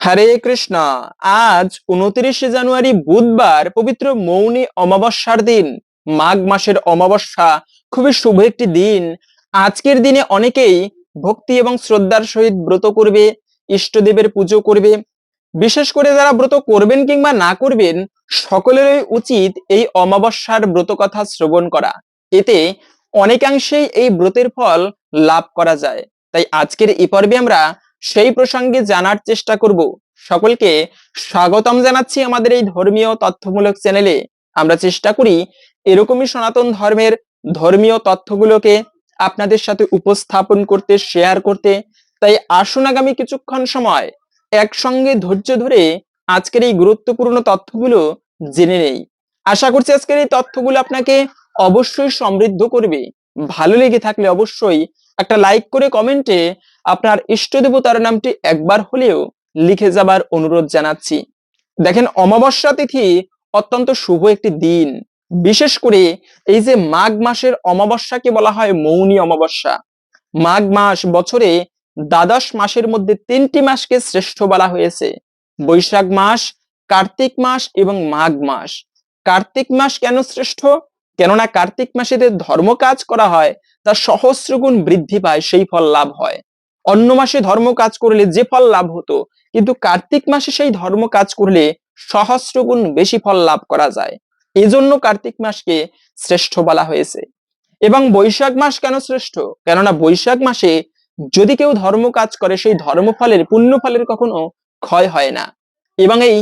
হরে কৃষ্ণ। আজ উনত্রিশে জানুয়ারি বুধবার পবিত্র মৌনী অমাবস্যার দিন। মাঘ মাসের অমাবস্যা খুবই শুভ একটি দিন। আজকের দিনে অনেকেই ভক্তি এবং শ্রদ্ধার সহিত ব্রত করবে, ইষ্টদেবের পুজো করবে। বিশেষ করে যারা ব্রত করবেন কিংবা না করবেন, সকলেরই উচিত এই অমাবস্যার ব্রত কথা শ্রবণ করা। এতে অনেকাংশেই এই ব্রতের ফল লাভ করা যায়। তাই আজকের এই পর্বে আমরা সেই প্রসঙ্গে জানার চেষ্টা করব। সকলকে স্বাগতম জানাচ্ছি আমাদের এই ধর্মীয় তথ্যমূলক চ্যানেলে। আমরা চেষ্টা করি এরকমই সনাতন ধর্মের ধর্মীয় তথ্যগুলোকে আপনাদের সাথে উপস্থাপন করতে শেয়ার করতে। তাই আসুন আগামী কিছুক্ষণ সময় একসঙ্গে ধৈর্য ধরে আজকের এই গুরুত্বপূর্ণ তথ্যগুলো জেনে নেই। আশা করছি আজকের এই তথ্যগুলো আপনাকে অবশ্যই সমৃদ্ধ করবে। ভালো লেগে থাকলে অবশ্যই একটা লাইক করে কমেন্টে আপনার ইষ্ট দেবতার নামটি একবার হলেও লিখে যাবার অনুরোধ জানাচ্ছি। দেখেন, অমাবস্যা তিথি অত্যন্ত শুভ একটি দিন। বিশেষ করে এই যে মাঘ মাসের অমাবস্যাকে বলা হয় মৌনী অমাবস্যা। মাঘ মাস বছরে দ্বাদশ মাসের মধ্যে তিনটি মাসকে শ্রেষ্ঠ বলা হয়েছে। বৈশাখ মাস, কার্তিক মাস এবং মাঘ মাস। কার্তিক মাস কেন শ্রেষ্ঠ? কেননা কার্তিক মাসে যে ধর্ম কাজ করা হয় তার সহস্র গুণ বৃদ্ধি পায়, সেই ফল লাভ হয়। অন্য মাসে ধর্ম কাজ করলে যে ফল লাভ হতো, কিন্তু কার্তিক মাসে সেই ধর্ম কাজ করলে সহস্র গুণ বেশি ফল লাভ করা যায়। এজন্য কার্তিক মাসকে শ্রেষ্ঠ বলা হয়েছে। এবং বৈশাখ মাস কেন শ্রেষ্ঠ? কেননা বৈশাখ মাসে যদি কেউ ধর্ম কাজ করে, সেই ধর্মফলের পুণ্য ফলের কখনো ক্ষয় হয় না। এবং এই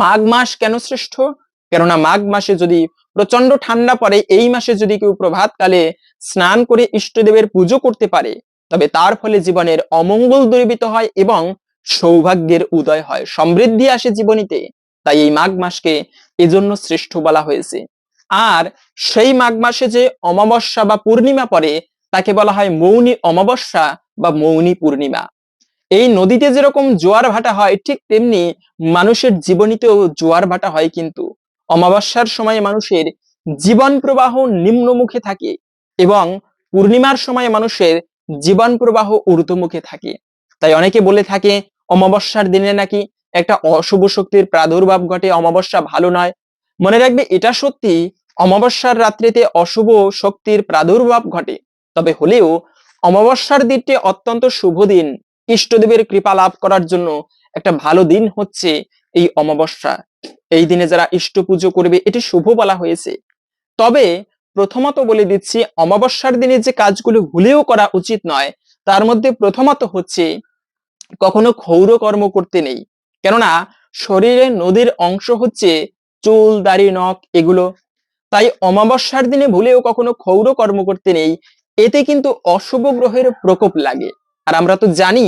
মাঘ মাস কেন শ্রেষ্ঠ? কেননা মাঘ মাসে যদি প্রচণ্ড ঠান্ডা পড়ে, এই মাসে যদি কেউ প্রভাতকালে স্নান করে ইষ্টদেবের পুজো করতে পারে তবে তার ফলে জীবনের অমঙ্গল দূরীভূত হয় এবং সৌভাগ্যের উদয় হয়। সমৃদ্ধি আসে জীবনীতে, তাই এই মাঘ মাসকে এজন্য শ্রেষ্ঠ বলা হয়েছে। আর সেই মাঘ মাসে যে অমাবস্যা বা পূর্ণিমা পড়ে, তাকে বলা হয় মৌনী অমাবস্যা বা মৌনী পূর্ণিমা। এই নদীতে যেরকম জোয়ার ভাটা হয়, ঠিক তেমনি মানুষের জীবনীতেও জোয়ার ভাটা হয় কিন্তু। অমাবস্যার সময় মানুষের জীবন প্রবাহ নিম্নমুখে থাকে এবং পূর্ণিমার সময় মানুষের জীবন প্রবাহ ঊর্ধ্বমুখে থাকে। তাই অনেকে বলে থাকে, অমাবস্যার দিনে নাকি একটা অশুভ শক্তির প্রাদুর্ভাব ঘটে, অমাবস্যা ভালো নয়। মনে রাখবে, এটা সত্যি, অমাবস্যার রাত্রিতে অশুভ শক্তির প্রাদুর্ভাব ঘটে। তবে হলেও, অমাবস্যার দিনটি অত্যন্ত শুভ দিন। ইষ্টদেবের কৃপা লাভ করার জন্য একটা ভালো দিন হচ্ছে এই অমাবস্যা। এই দিনে যারা ইষ্ট পুজো করবে, এটি শুভ বলা হয়েছে। তবে প্রথমত বলে দিচ্ছি, অমাবস্যার দিনে যে কাজগুলো ভুলেও করা উচিত নয়, তার মধ্যে প্রথমত হচ্ছে কখনো ক্ষৌর কর্ম করতে নেই। কেননা শরীরে নদীর অংশ হচ্ছে চুল, দাড়ি, নখ এগুলো। তাই অমাবস্যার দিনে ভুলেও কখনো ক্ষৌর কর্ম করতে নেই, এতে কিন্তু অশুভ গ্রহের প্রকোপ লাগে। আর আমরা তো জানি,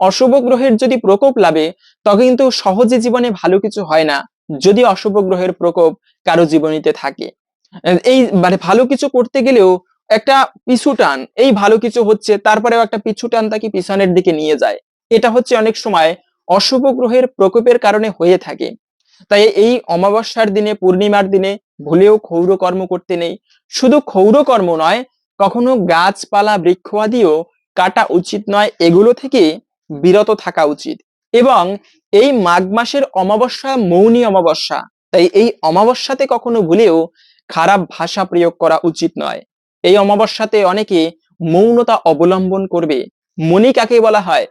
অশুভ গ্রহের যদি প্রকোপ লাগে তবে কিন্তু সহজে জীবনে ভালো কিছু হয় না, যদি অশুভ গ্রহের প্রকোপ কারও জীবনীতে থাকে। এই মানে ভালো কিছু করতে গেলেও একটা পিছু টান, এই ভালো কিছু হচ্ছে তারপরেও একটা পিছু টান তাকে পিছনের দিকে নিয়ে যায়। এটা হচ্ছে অনেক সময় অশুভ গ্রহের প্রকোপের কারণে হয়ে থাকে। তাই এই অমাবস্যার দিনে, পূর্ণিমার দিনে ভুলেও ক্ষৌর কর্ম করতে নেই। শুধু ক্ষৌর কর্ম নয়, কখনো গাছপালা বৃক্ষাদিও কাটা উচিত নয়, এগুলো থেকে বিরত থাকা উচিত। এবং এই মাঘ মাসের অমাবস্যা মৌনী অমাবস্যা, তাই এই অমাবস্যাতে কখনো ভুলেও খারাপ ভাষা প্রয়োগ করা উচিত নয়। এই অমাবস্যাতে অনেকে মৌনতা অবলম্বন করবে। মনি কাকে বলা হয়।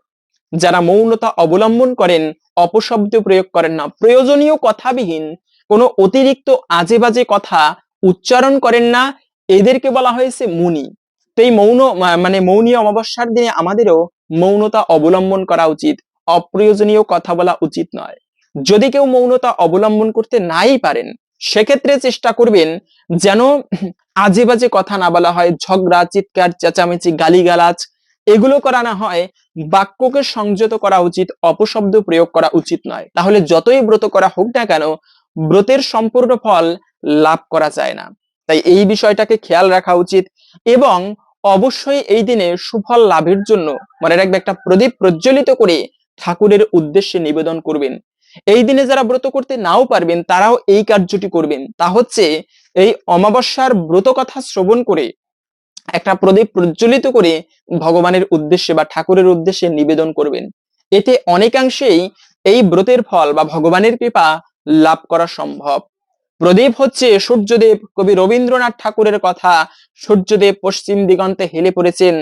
যারা মৌনতা অবলম্বন করেন, অপশব্দ প্রয়োগ করেন না। প্রয়োজনীয় কথাবিহীন, কোনো অতিরিক্ত আজে বাজে কথা উচ্চারণ করেন না। এদেরকে বলা হয়েছে মুনি তো এই মৌন মানে মৌনী অমাবস্যার দিনে আমাদেরও মৌনতা অবলম্বন করা উচিত। অপ্রয়োজনীয় কথা বলা উচিত নয়। যদি কেউ মৌনতা অবলম্বন করতে নাই পারেন সেক্ষেত্রে চেষ্টা করবেন যেন আজে বাজে কথা না বলা হয়, ঝগড়া, চিৎকার, চেঁচামেচি, গালিগালাজ এগুলো করা না হয়, বাক্যকে সংযত করা উচিত, অপশব্দ প্রয়োগ করা উচিত নয়। তাহলে যতই ব্রত করা হোক না কেন, ব্রতের সম্পূর্ণ ফল লাভ করা যায় না। তাই এই বিষয়টাকে খেয়াল রাখা উচিত এবং অবশ্যই এই দিনে সুফল লাভের জন্য মনে রাখবে একটা প্রদীপ প্রজ্বলিত করে ঠাকুরের উদ্দেশ্যে নিবেদন করবেন। এই দিনে যারা ব্রত করতে নাও পারবেন, তারাও এই কার্যটি করবেন। তা হচ্ছে, এই অমাবস্যার ব্রত কথা শ্রবণ করে, একটা প্রদীপ প্রজ্বলিত করে ভগবানের উদ্দেশ্যে বা ঠাকুরের উদ্দেশ্যে নিবেদন করবেন। এতে অনেকাংশেই এই ব্রতের ফল বা ভগবানের কৃপা লাভ করা সম্ভব। প্রদীপ হচ্ছে সূর্যদেব। কবি রবীন্দ্রনাথ ঠাকুরের কথা, সূর্যদেব পশ্চিম দিগন্তে হেলে পড়েছেন,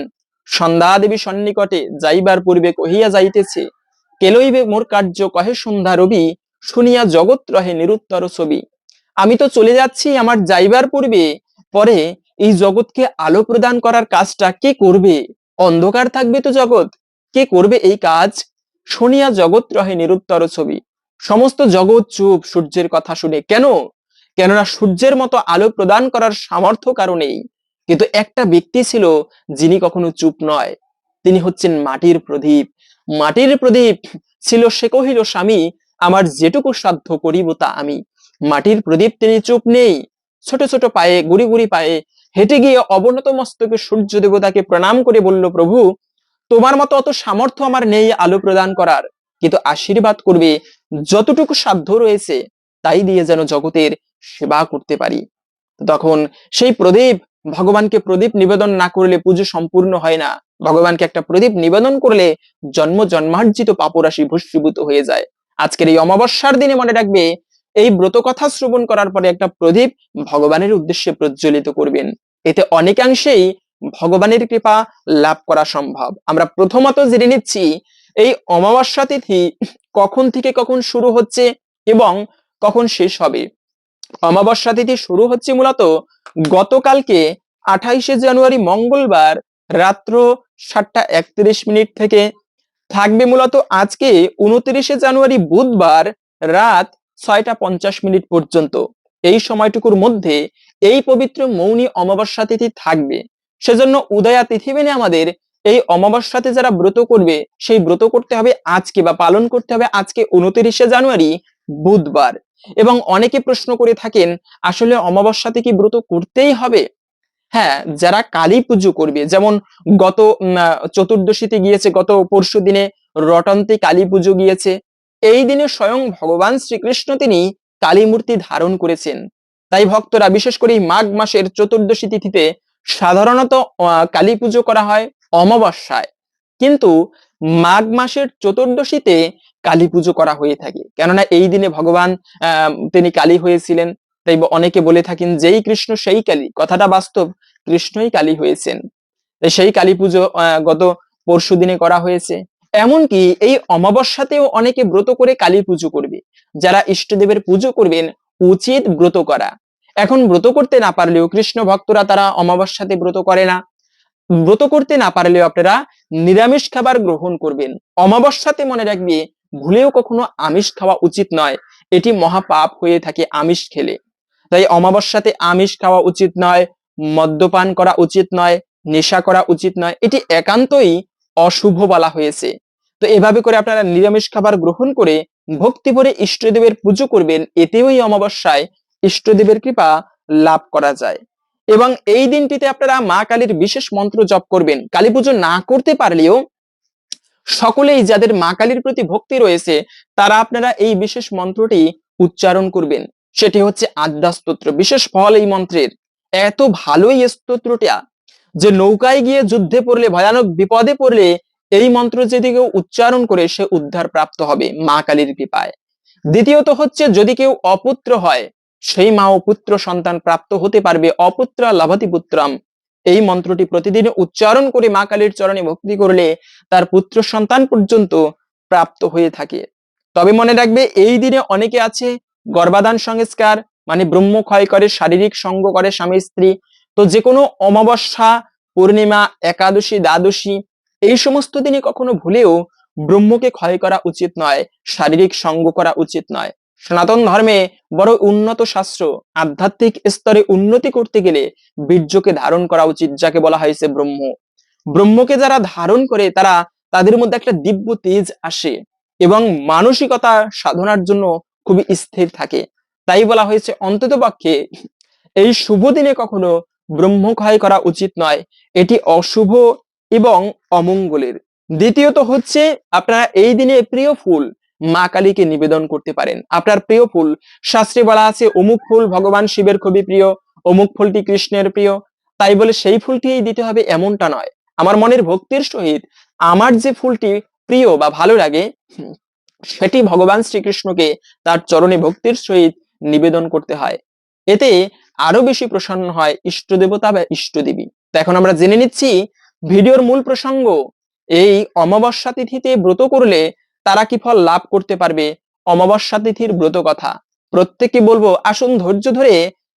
সন্ধ্যা দেবী সন্নিকটে যাইবার পূর্বে কহিয়া যাইতেছে কেলইবে মোর কার্য কহে সন্ধ্যা রবি, শুনিয়া জগৎ রহে নিরুত্তর ছবি। আমি তো চলে যাচ্ছি আমার যাইবার পূর্বে, পরে এই জগৎকে আলো প্রদান করার কাজটা কে করবে? অন্ধকার থাকবে তো জগৎ, কে করবে এই কাজ? শুনিয়া জগৎ রহে নিরুত্তর ছবি। সমস্ত জগৎ চুপ সূর্যের কথা শুনে। কেন? কেননা সূর্যের মতো আলো প্রদান করার সামর্থ্য কারণেই কিন্তু একটা ব্যক্তি ছিল যিনি কখনো চুপ নয়। তিনি হচ্ছেন মাটির প্রদীপ। মাটির প্রদীপ ছিল সে কহিল, স্বামী, আমার যেটুকু সাধ্য করিব তা আমি। মাটির প্রদীপ তিনি চুপ নেই। ছোট ছোট পায়ে, গুড়ি গুড়ি পায়ে হেঁটে গিয়ে অবনত মস্তকে সূর্য দেবতাকে প্রণাম করে বলল, প্রভু, তোমার মতো অত সামর্থ্য আমার নেই আলো প্রদান করার। কিন্তু আশীর্বাদ করবে যতটুকু সাধ্য রয়েছে, তাই দিয়ে যেন জগতের সেবা করতে পারি। তখন সেই প্রদীপ ভগবানকে প্রদীপ নিবেদন না করলে পুজো সম্পূর্ণ হয় না। ভগবানকে একটা প্রদীপ নিবেদন করলে জন্ম জন্মার্জিত পাপরাশি ভস্মীভূত হয়ে যায়। আজকের এই অমাবস্যার দিনে মনে রাখবে, এই ব্রত কথা শ্রবণ করার পরে একটা প্রদীপ ভগবানের উদ্দেশ্যে প্রজ্বলিত করবেন। এতে অনেকাংশেই ভগবানের কৃপা লাভ করা সম্ভব। আমরা প্রথমত জেনে নিচ্ছি, এই অমাবস্যা তিথি কখন থেকে কখন শুরু হচ্ছে এবং কখন শেষ হবে? অমাবস্যা তিথি শুরু হচ্ছে মূলত গতকালকে আঠাইশে জানুয়ারি মঙ্গলবার রাত্র সাতটা একত্রিশ মিনিট থেকে থাকবে মূলত আজকে উনত্রিশে জানুয়ারি বুধবার রাত ছয়টা পঞ্চাশ মিনিট পর্যন্ত। এই সময়টুকুর মধ্যে এই পবিত্র মৌনী অমাবস্যা তিথি থাকবে। সেজন্য উদয়া তিথি মেনে আমাদের এই অমাবস্যাতে যারা ব্রত করবে, সেই ব্রত করতে হবে আজকে বা পালন করতে হবে আজকে উনত্রিশে জানুয়ারি বুধবার। এবং অনেকে প্রশ্ন করে থাকেন, আসলে অমাবস্যাতে কি ব্রত করতেই হবে? হ্যাঁ যারা কালী পুজো করবে, যেমন গত চতুর্দশীতে গিয়েছে, গত পরশু দিনে রটন্তে কালী পুজো গিয়েছে, এই দিনে স্বয়ং ভগবান শ্রীকৃষ্ণ তিনি কালী মূর্তি ধারণ করেছেন। তাই ভক্তরা, বিশেষ করে মাঘ মাসের চতুর্দশী তিথিতে সাধারণত কালী পুজো করা হয় অমাবস্যায়। কিন্তু মাঘ মাসের চতুর্দশীতে কালী পুজো করা হয়ে থাকে। কেননা এই দিনে ভগবান তিনি কালী হয়েছিলেন। তাই অনেকে বলে থাকেন যেই কৃষ্ণ সেই কালী। কথাটা বাস্তব, কৃষ্ণই কালী হয়েছেন। তাই সেই কালী পুজো গত পরশু দিনে করা হয়েছে। এমনকি এই অমাবস্যাতেও অনেকে ব্রত করে কালী পুজো করবে। যারা ইষ্টদেবের পুজো করবেন, উচিত ব্রত করা। এখন ব্রত করতে না পারলেও কৃষ্ণ ভক্তরা তারা অমাবস্যাতে ব্রত করে না। ব্রত করতে না পারলেও আপনারা নিরামিষ খাবার গ্রহণ করবেন। অমাবস্যাতে মনে রাখবে, ভুলেও কখনো আমিষ খাওয়া উচিত নয়। এটি মহাপাপ হয়ে থাকে আমিষ খেলে। তাই অমাবস্যাতে আমিষ খাওয়া উচিত নয়, মদ্যপান করা উচিত নয়, নেশা করা উচিত নয়। এটি একান্তই অশুভ বলা হয়েছে। তো এভাবে করে আপনারা নিরামিষ খাবার গ্রহণ করে ভক্তি ভরে ইষ্টদেবের পুজো করবেন, এতেও এই অমাবস্যায় ইষ্টদেবের কৃপা লাভ করা যায়। এবং এই দিনটিতে আপনারা মা কালীর বিশেষ মন্ত্র জপ করবেন। কালী পুজো না করতে পারলেও সকলেই যাদের মা কালীর প্রতি ভক্তি রয়েছে, তারা আপনারা এই বিশেষ মন্ত্রটি উচ্চারণ করবেন। সেটি হচ্ছে আদ্যাস্তোত্র বিশেষ ফল এই মন্ত্রের। এত ভালোই স্তোত্রটা যে নৌকায় গিয়ে যুদ্ধে পড়লে, ভয়ানক বিপদে পড়লে এই মন্ত্র যদি কেউ উচ্চারণ করে, সে উদ্ধার প্রাপ্ত হবে মা কালীর কৃপায়। দ্বিতীয়ত হচ্ছে, যদি কেউ অপুত্র হয়, সেই মা ও পুত্র সন্তান প্রাপ্ত হতে পারবে। অপুত্র লাভতি পুত্রম। এই মন্ত্রটি প্রতিদিন উচ্চারণ করে মা কালীর চরণে ভক্তি করলে তার পুত্র সন্তান পর্যন্ত প্রাপ্ত হয়ে থাকে। তবে মনে রাখবে, এই দিনে অনেকে আছে গর্ভাধান সংস্কার মানে ব্রহ্ম ক্ষয় করে, শারীরিক সঙ্গ করে স্বামী, স্ত্রী। তো যে কোনো অমাবস্যা, পূর্ণিমা, একাদশী, দ্বাদশী, এই সমস্ত দিনে কখনো ভুলেও ব্রহ্মকে ক্ষয় করা উচিত নয়, শারীরিক সঙ্গ করা উচিত নয়। সনাতন ধর্মে বড় উন্নত শাস্ত্র, আধ্যাত্মিক স্তরে উন্নতি করতে গেলে বীর্যকে ধারণ করা উচিত, যাকে বলা হয়েছে ব্রহ্ম। ব্রহ্মকে যারা ধারণ করে, তারা তাদের মধ্যে একটা দিব্য তেজ আসে এবং মানসিকতা সাধনার জন্য খুবই স্থির থাকে। তাই বলা হয়েছে, অন্তত পক্ষে এই শুভ দিনে কখনো ব্রহ্মক্ষয় করা উচিত নয়। এটি অশুভ এবং অমঙ্গলের। দ্বিতীয়ত হচ্ছে, আপনারা এই দিনে প্রিয় ফুল মা কালীকে নিবেদন করতে পারেন। আপনার প্রিয় ফুল, শাস্ত্রে বলা আছে, অমুক ফুল ভগবান শিবের খুবই প্রিয়, অমুক ফুলটি কৃষ্ণের প্রিয়। তাই বলে সেই ফুলটিই দিতে হবে এমনটা নয়। আমার মনের ভক্তির সহিত আমার যে ফুলটি প্রিয় বা ভালো লাগে সেটি ভগবান শ্রীকৃষ্ণকে তার চরণে ভক্তির সহিত নিবেদন করতে হয়। এতে আরও বেশি প্রসন্ন হয় ইষ্ট দেবতা বা ইষ্ট দেবী তো এখন আমরা জেনে নিচ্ছি, ভিডিওর মূল প্রসঙ্গ, এই অমাবস্যা তিথিতে ব্রত করলে তারা কি ফল লাভ করতে পারবে? অমাবস্যা তিথির ব্রত কথা। প্রত্যেককে বলব, আসুন ধৈর্য ধরে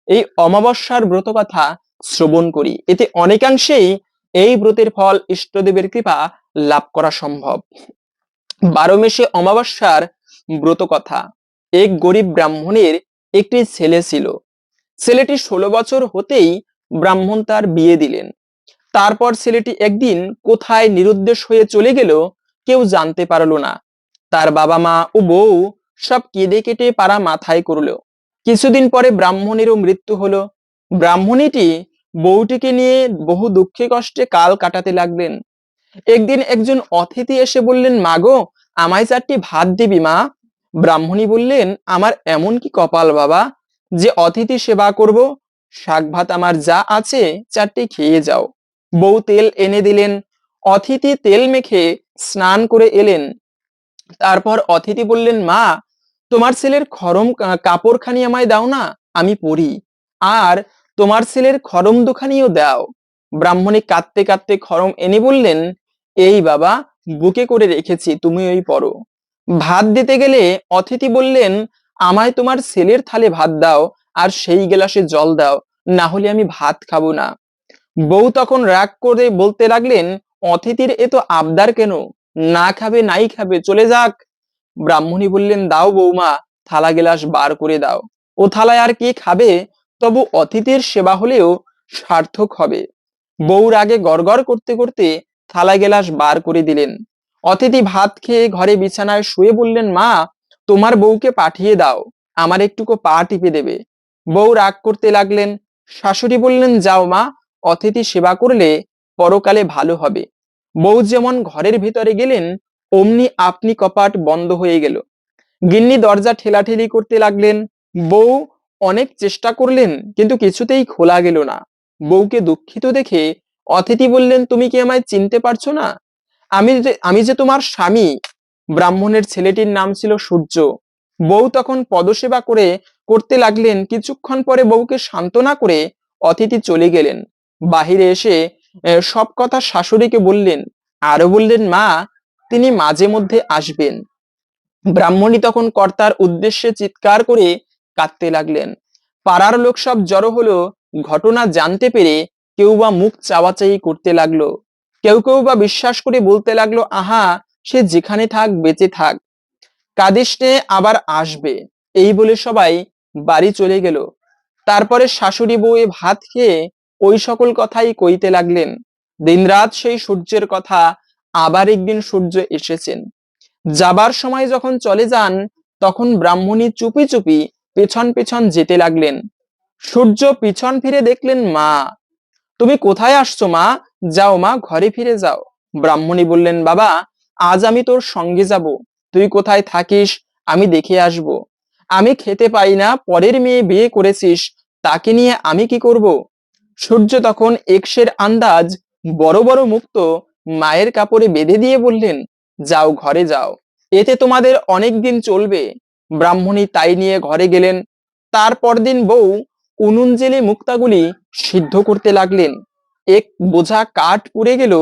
এই অমাবস্যার ব্রত কথা শ্রবণ করি। এতে অনেকাংশেই এই ব্রতের ফল ইষ্টদেবের কৃপা লাভ করা সম্ভব। বারো মেশে অমাবস্যার ব্রত কথা। এক গরিব ব্রাহ্মণের একটি ছেলে ছিল। ছেলেটি ষোলো বছর হতেই ব্রাহ্মণ তার বিয়ে দিলেন। তারপর ছেলেটি একদিন কোথায় নিরুদ্দেশ হয়ে চলে গেল কেউ জানতে পারল না। তার বাবা মা ও বউ সব কেঁদে কেটে পাড়া মাথায় করল। কিছুদিন পরে ব্রাহ্মণেরও মৃত্যু হলো। ব্রাহ্মণীটি বউটিকে নিয়ে বহু দুঃখে কষ্টে কাল কাটাতে লাগলেন। একদিন একজন অতিথি এসে বললেন মাগো আমায় চারটি ভাত দিবি, মা? ব্রাহ্মণী বললেন, আমার এমন কি কপাল, বাবা, যে অতিথি সেবা করব? শাক ভাত আমার যা আছে, চারটি খেয়ে যাও। বউ তেল এনে দিলেন। অতিথি তেল মেখে স্নান করে এলেন। তারপর অতিথি বললেন, মা, তোমার ছেলের খরম কাপড়খানি আমায় দাও না, আমি পরি। আর তোমার ছেলের খরম দুখানিও দাও। ব্রাহ্মণী কাঁদতে কাঁদতে খরম এনে বললেন, এই বাবা বুকে করে রেখেছি তুমি ওই পরো ভাত দিতে গেলে অতিথি বললেন, আমায় তোমার ছেলের থালে ভাত দাও, আর সেই গ্লাসে জল দাও না হলে আমি ভাত খাব না। বউ তখন রাগ করে বলতে লাগলেন, অতিথির এ তো আবদার কেন? না খাবে, নাই খাবে, চলে যাক। ব্রাহ্মণী বললেন, দাও বৌমা থালা গেলাস বার করে দাও। ও থালায় আর কি খাবে? তবু অতিথির সেবা হলেও সার্থক হবে। বউর আগে গড়গড় করতে করতে থালা গেলাস বার করে দিলেন। অতিথি ভাত খেয়ে ঘরে বিছানায় শুয়ে বললেন, মা, তোমার বউকে পাঠিয়ে দাও, আমার একটুকু পা টিপে দেবে। বউ রাগ করতে লাগলেন। শাশুড়ি বললেন, যাও মা, অতিথি সেবা করলে পরকালে ভালো হবে। বউ যেমন ঘরের ভিতরে গেলেন, অমনি আপনি কপাট বন্ধ হয়ে গেল। গিন্নি দরজা ঠেলাঠেলি করতে লাগলেন। বউ অনেক চেষ্টা করলেন, কিন্তু কিছুতেই খোলা গেল না। বউকে দুঃখিত দেখে অতিথি বললেন, তুমি কি আমায় চিনতে পারছ না? আমি যে আমি যে তোমার স্বামী। ব্রাহ্মণের ছেলেটির নাম ছিল সূর্য। বউ তখন পদসেবা করে, করতে লাগলেন। কিছুক্ষণ পরে বউকে সান্ত্বনা করে অতিথি চলে গেলেন। বাহিরে এসে সব কথা শাশুড়িকে বললেন। আরও বললেন, মা, তিনি মাঝে মধ্যে আসবেন। ব্রাহ্মণী তখন কর্তার উদ্দেশ্যে চিৎকার করে কাঁদতে লাগলেন। পাড়ার লোক সব জড়ো হলো। ঘটনা জানতে পেরে কেউ বা মুখ চাওয়াচাই করতে লাগল। কেউ কেউ বা বিশ্বাস করে বলতে লাগল, আহা, সে যেখানে থাক, বেঁচে থাক। কাদিসনে আবার আসবে। এই বলে সবাই বাড়ি চলে গেল। তারপরে শাশুড়ি বউ ভাত খেয়ে ওই সকল কথাই কইতে লাগলেন। দিনরাত সেই সূর্যের কথা, আবার একদিন সূর্য এসেছেন। যাবার সময় যখন চলে যান, তখন ব্রাহ্মণী চুপি চুপি পেছন পেছন যেতে লাগলেন। সূর্য পিছন ফিরে দেখলেন, মা তুমি কোথায় আসছো মা? যাও মা, ঘরে ফিরে যাও। ব্রাহ্মণী বললেন, বাবা, আজ আমি তোর সঙ্গে যাব। তুই কোথায় থাকিস? আমি দেখে আসব। আমি খেতে পাই না, পরের মেয়ে বিয়ে করেছিস, তাকে নিয়ে আমি কি করব? সূর্য তখন এক্সের আন্দাজ বড় বড় মুক্ত মায়ের কাপড়ে বেঁধে দিয়ে বললেন, যাও ঘরে যাও। এতে তোমাদের অনেক দিন চলবে। ব্রাহ্মণী তাই নিয়ে ঘরে গেলেন। তারপর দিন বউ উনুন জেলে মুক্তাগুলি সিদ্ধ করতে লাগলেন। এক বোঝা কাঠ পুড়ে গেল,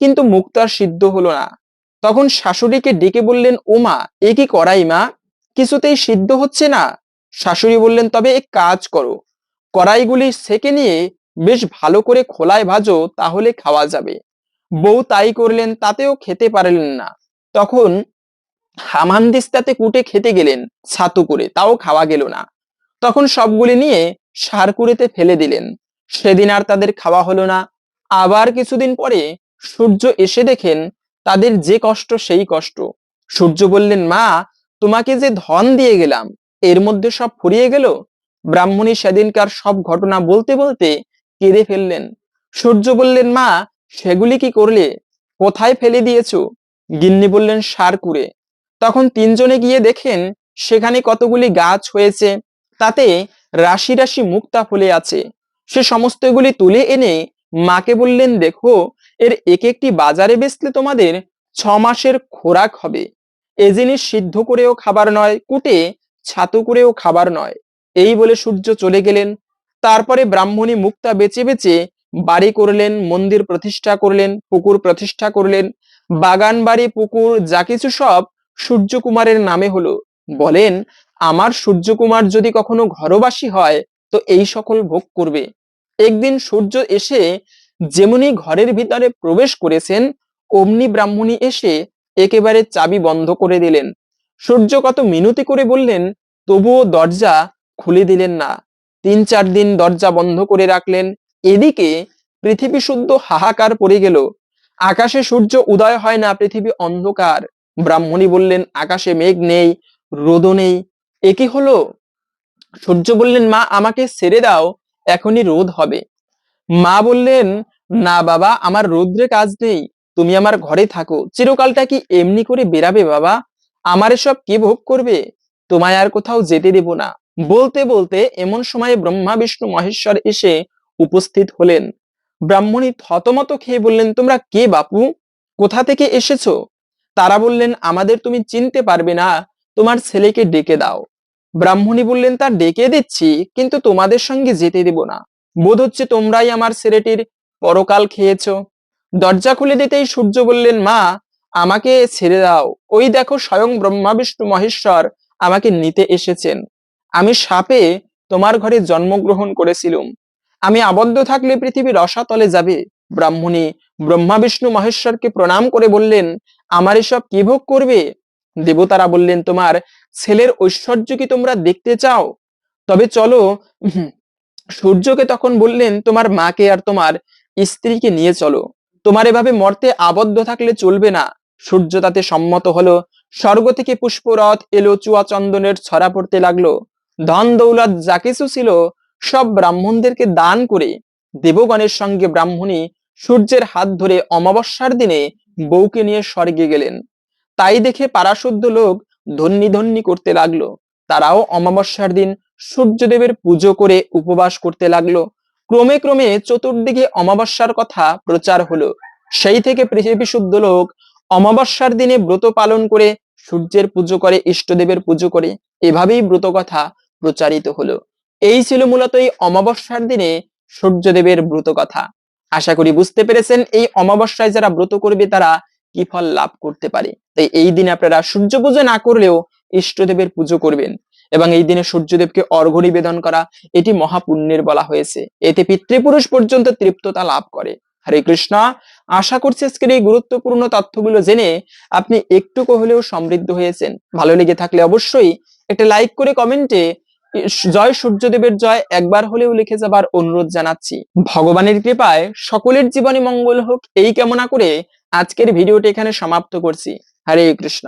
কিন্তু মুক্তার সিদ্ধ হলো না। তখন শাশুড়িকে ডেকে বললেন, ওমা, এ কি করাই মা? কিছুতেই সিদ্ধ হচ্ছে না? শাশুড়ি বললেন, তবে এক কাজ করো। কড়াইগুলি সেকে নিয়ে বেশ ভালো করে খোলায় ভাজো, তাহলে খাওয়া যাবে। বউ তাই করলেন, তাতেও খেতে পারলেন না। তখন হামানদিস্তাতে কুটে খেতে গেলেন, ছাতু করে, তাও খাওয়া গেল না। তখন সবগুলি নিয়ে সারকুড়িতে ফেলে দিলেন। সেদিন আর তাদের খাওয়া হলো না। আবার কিছুদিন পরে সূর্য এসে দেখেন তাদের যে কষ্ট সেই কষ্ট। সূর্য বললেন, মা, তোমাকে যে ধন দিয়ে গেলাম, এর মধ্যে সব ফুরিয়ে গেল? ব্রাহ্মণী সেদিনকার সব ঘটনা বলতে বলতে কেঁদে ফেললেন। সূর্য বললেন, মা, সেগুলি কি করলে? কোথায় ফেলে দিয়েছ? গিন্নি বললেন সার কুড়ে তখন তিনজনে গিয়ে দেখেন, সেখানে কতগুলি গাছ হয়েছে। তাতে রাশি রাশি মুক্তা ফুলে আছে। সে সমস্তগুলি তুলে এনে মাকে বললেন, দেখো, এর এক একটি বাজারে বেচলে তোমাদের ছ মাসের খোরাক হবে। এ জিনিস সিদ্ধ করেও খাবার নয়, কুটে ছাতু করেও খাবার নয়। এই বলে সূর্য চলে গেলেন। তারপরে ব্রাহ্মণী মুক্তা বেচে বেচে বাড়ি করলেন, মন্দির প্রতিষ্ঠা করলেন, পুকুর প্রতিষ্ঠা করলেন। বাগান বাড়ি, পুকুর, যা কিছু সব সূর্যকুমারের নামে হলো। বলেন আমার সূর্যকুমার যদি কখনো ঘরবাসী হয়, তো এই সকল ভোগ করবে। একদিন সূর্য এসে যেমনি ঘরের ভিতরে প্রবেশ করেছেন, অমনি ব্রাহ্মণী এসে একেবারে চাবি বন্ধ করে দিলেন। সূর্য কত মিনতি করে বললেন, তবুও দরজা খুলে দিলেন না। তিন চার দিন দরজা বন্ধ করে রাখলেন। এদিকে পৃথিবী শুদ্ধ হাহাকার পড়ে গেল। আকাশে সূর্য উদয় হয় না, পৃথিবী অন্ধকার। ব্রাহ্মণী বললেন, আকাশে মেঘ নেই, রোদও নেই এ কি হলো, সূর্য বললেন, মা, আমাকে ছেড়ে দাও, এখনই রোদ হবে। মা বললেন, না বাবা, আমার রৌদ্রে কাজ নেই, তুমি আমার ঘরে থাকো। চিরকালটা কি এমনি করে বেরাবে বাবা? আমার এসব কে ভোগ করবে? তোমায় আর কোথাও যেতে দেব না। বলতে বলতে এমন সময় ব্রহ্মা, বিষ্ণু, মহেশ্বর এসে উপস্থিত হলেন। ব্রাহ্মণী থতমত খেয়ে বললেন, তোমরা কে বাপু? কোথা থেকে এসেছ? তারা বললেন, আমাদের তুমি চিনতে পারবে না তোমার ছেলেকে ডেকে দাও। ব্রাহ্মণী বললেন, তা ডেকে দিচ্ছি, কিন্তু তোমাদের সঙ্গে যেতে দেব না। বোধ হচ্ছে তোমরাই আমার ছেলেটির পরকাল খেয়েছো। দরজা খুলে দিতেই সূর্য বললেন, মা, আমাকে ছেড়ে দাও। ওই দেখো স্বয়ং ব্রহ্মা, বিষ্ণু, মহেশ্বর আমাকে নিতে এসেছেন। আমি সাপে তোমার ঘরে জন্মগ্রহণ করেছিলুম। আমি আবদ্ধ থাকলে পৃথিবীর রসাতলে যাবে। ব্রাহ্মণী ব্রহ্মা, বিষ্ণু, মহেশ্বরকে প্রণাম করে বললেন, আমার এসব কি ভোগ করবে? দেবতারা বললেন, তোমার ছেলের ঐশ্বর্য কি তোমরা দেখতে চাও? তবে চলো সূর্যকে তখন বললেন, তোমার মাকে আর তোমার স্ত্রীকে নিয়ে চলো। তোমার এভাবে মর্তে আবদ্ধ থাকলে চলবে না। সূর্য তাতে সম্মত হলো, স্বর্গ থেকে পুষ্পরথ এলো, চুয়া চন্দনের ছড়া পড়তে লাগল। ধন দৌলত যা কিছু ছিল, সব ব্রাহ্মণদেরকে দান করে দেবগণের সঙ্গে ব্রাহ্মণী সূর্যের হাত ধরে অমাবস্যার দিনে বউকে নিয়ে স্বর্গে গেলেন। তাই দেখে পারাশুদ্ধ লোক ধন্যি ধন্যি করতে লাগল। তারাও অমাবস্যার দিন সূর্যদেবের পুজো করে উপবাস করতে লাগল। ক্রমে ক্রমে চতুর্দিকে অমাবস্যার কথা প্রচার হলো। সেই থেকে পৃথিবী শুদ্ধ লোক অমাবস্যার দিনে ব্রত পালন করে সূর্যের পুজো করে, ইষ্টদেবের পুজো করে, এভাবেই ব্রত কথা প্রচারিত হলো। এই ছিল মূলত এই অমাবস্যার দিনে সূর্যদেবের ব্রত কথা। আশা করি বুঝতে পেরেছেন, এই অমাবস্যায় যারা ব্রত করবে তারা কি ফল লাভ করতে পারে? তাই এই দিনে আপনারা সূর্য পুজো না করলেও ইষ্টদেবের পুজো করবেন। এবং এই দিনে সূর্যদেবকে অর্ঘ্য নিবেদন করা, এটি মহাপুণ্যের বলা হয়েছে। এতে পিতৃপুরুষ পর্যন্ত তৃপ্ততা লাভ করে। হরে কৃষ্ণ, আশা করছি আজকের এই গুরুত্বপূর্ণ তথ্যগুলো জেনে আপনি একটুকু হলেও সমৃদ্ধ হয়েছেন। ভালো লেগে থাকলে অবশ্যই একটা লাইক করে কমেন্টে জয় সূর্যদেবের জয় একবার হলেও লিখে যাবার অনুরোধ জানাচ্ছি। ভগবানের কৃপায় সকলের জীবনে মঙ্গল হোক, এই কামনা করে আজকের ভিডিওটি এখানে সমাপ্ত করছি। হরে কৃষ্ণ।